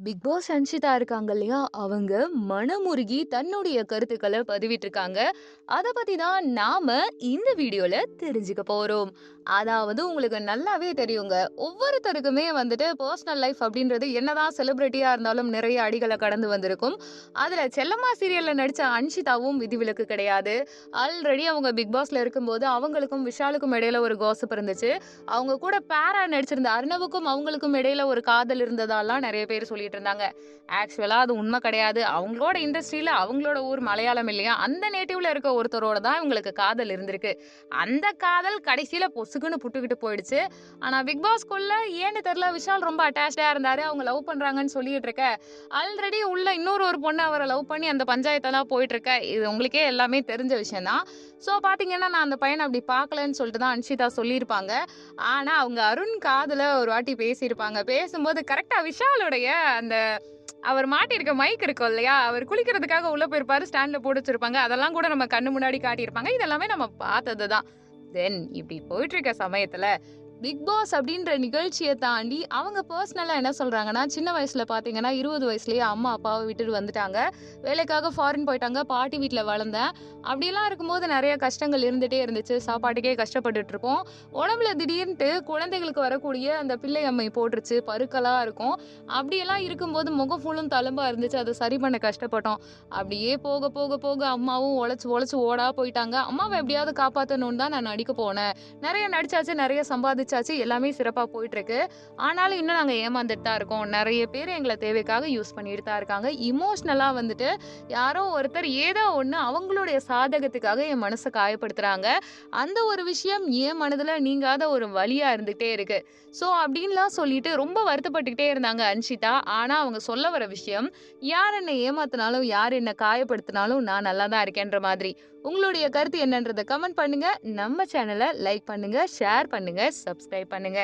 Big pass Anshitha இருக்காங்க இல்லையா? அவங்க மனமுருகி தன்னுடைய கருத்துக்களை பதிவிட்டிருக்காங்க. அதை பத்தி தான் நாம இந்த வீடியோல தெரிஞ்சுக்க போறோம். அதாவது உங்களுக்கு நல்லாவே தெரியுங்க. ஒவ்வொருத்தருக்குமே வந்துட்டு பர்சனல் லைஃப் அப்படின்றது என்னதான் செலிபிரிட்டியா இருந்தாலும் நிறைய அடிகளை கடந்து வந்திருக்கும். அதுல செல்லம்மா சீரியல்ல நடிச்ச அன்ஷிதாவும் விதிவிலக்கு கிடையாது. ஆல்ரெடி அவங்க பிக் பாஸ்ல இருக்கும்போது அவங்களுக்கும் விஷாலுக்கும் இடையில ஒரு கோசப் இருந்துச்சு. அவங்க கூட பேரா நடிச்சிருந்த அர்ணவுக்கும் அவங்களுக்கும் இடையில ஒரு காதல் இருந்ததாலாம் நிறைய பேர் சொல்லி சொல்லிட்டு இருந்தாங்க. ஆக்சுவலா அது உண்மை கிடையாது. அவங்களோட இண்டஸ்ட்ரியில அவங்களோட ஊர் மலையாளம் இல்லையா? அந்த நேட்டிவ்ல இருக்க ஒருத்தரோட தான் இவங்களுக்கு காதல் இருந்திருக்கு. அந்த காதல் கடைசியில பொசுக்குன்னு புட்டுக்கிட்டு போயிடுச்சு. ஆனா பிக் பாஸ்குள்ள ஏன்னு தெரியல விஷால் ரொம்ப அட்டாச்டா இருந்தாரு. அவங்க லவ் பண்றாங்கன்னு சொல்லிட்டு இருக்க, ஆல்ரெடி உள்ள இன்னொரு ஒரு பொண்ணு அவரை லவ் பண்ணி அந்த பஞ்சாயத்தெல்லாம் போயிட்டு இருக்க. இது உங்களுக்கே எல்லாமே தெரிஞ்ச விஷயம் தான். ஸோ பார்த்தீங்கன்னா, நான் அந்த பையனை அப்படி பார்க்கலன்னு சொல்லிட்டு தான் அன்ஷிதா சொல்லியிருப்பாங்க. ஆனா அவங்க அருண் காதுல ஒரு வாட்டி பேசியிருப்பாங்க. பேசும்போது கரெக்டாக விஷாலுடைய அந்த அவர் மாட்டியிருக்க மைக் இருக்கும் இல்லையா? அவர் குளிக்கிறதுக்காக உள்ள போயிருப்பாரு. ஸ்டாண்ட்ல போட்டு வச்சிருப்பாங்க. அதெல்லாம் கூட நம்ம கண்ணு முன்னாடி காட்டியிருப்பாங்க. இதெல்லாமே நம்ம பார்த்தது தான். தென் இப்படி போயிட்டு இருக்க சமயத்துல பிக் பாஸ் அப்படின்ற நிகழ்ச்சியை தாண்டி அவங்க பர்சனலாக என்ன சொல்கிறாங்கன்னா சின்ன வயசில் பார்த்தீங்கன்னா இருபது வயசுலேயே அம்மா, அப்பாவை விட்டுட்டு வந்துட்டாங்க. வேலைக்காக ஃபாரின் போயிட்டாங்க. பாட்டி வீட்டில் வளர்ந்தேன். அப்படிலாம் இருக்கும்போது நிறைய கஷ்டங்கள் இருந்துகிட்டே இருந்துச்சு. சாப்பாட்டுக்கே கஷ்டப்பட்டுட்டு இருப்போம். உடம்புல திடீர்னுட்டு குழந்தைகளுக்கு வரக்கூடிய அந்த பிள்ளை அம்மை போட்டுருச்சு. பருக்கலாக இருக்கும். அப்படியெல்லாம் இருக்கும்போது முகம் ஃபுல்லும் தழும்பாக இருந்துச்சு. அதை சரி பண்ண கஷ்டப்பட்டோம். அப்படியே போக போக போக அம்மாவும் உழைச்சி உழைச்சி ஓடா போயிட்டாங்க. அம்மாவை எப்படியாவது காப்பாற்றணும்னு தான் நான் நடிக்க போனேன். நிறைய நடிச்சாச்சு, நெறைய சம்பாதிச்சாச்சு. எல்லாமே சிறப்பாக போயிட்டுருக்கு ஆனாலும் இன்னும் நாங்கள் ஏமாந்துட்டு தான் இருக்கோம். நிறைய பேர் எங்களை தேவைக்காக யூஸ் பண்ணிட்டு தான் இருக்காங்க. இமோஷ்னலாக வந்துட்டு யாரோ ஒருத்தர் ஏதோ ஒன்று அவங்களுடைய சாதகத்துக்காக என் மனசை காயப்படுத்துகிறாங்க அந்த ஒரு விஷயம் என் மனதில் நீங்காத ஒரு வழியாக இருந்துகிட்டே இருக்கு. ஸோ அப்படின்லாம் சொல்லிட்டு ரொம்ப வருத்தப்பட்டுக்கிட்டே இருந்தாங்க அன்ஷிதா. ஆனால் அவங்க சொல்ல வர விஷயம், யார் என்னை ஏமாத்தினாலும் யார் என்னை காயப்படுத்தினாலும் நான் நல்லா தான் இருக்கேன்ற மாதிரி. உங்களுடைய கருத்து என்னன்றத கமெண்ட் பண்ணுங்க. நம்ம சேனலை லைக் பண்ணுங்க, ஷேர் பண்ணுங்க, சப்ஸ்கிரைப் பண்ணுங்க.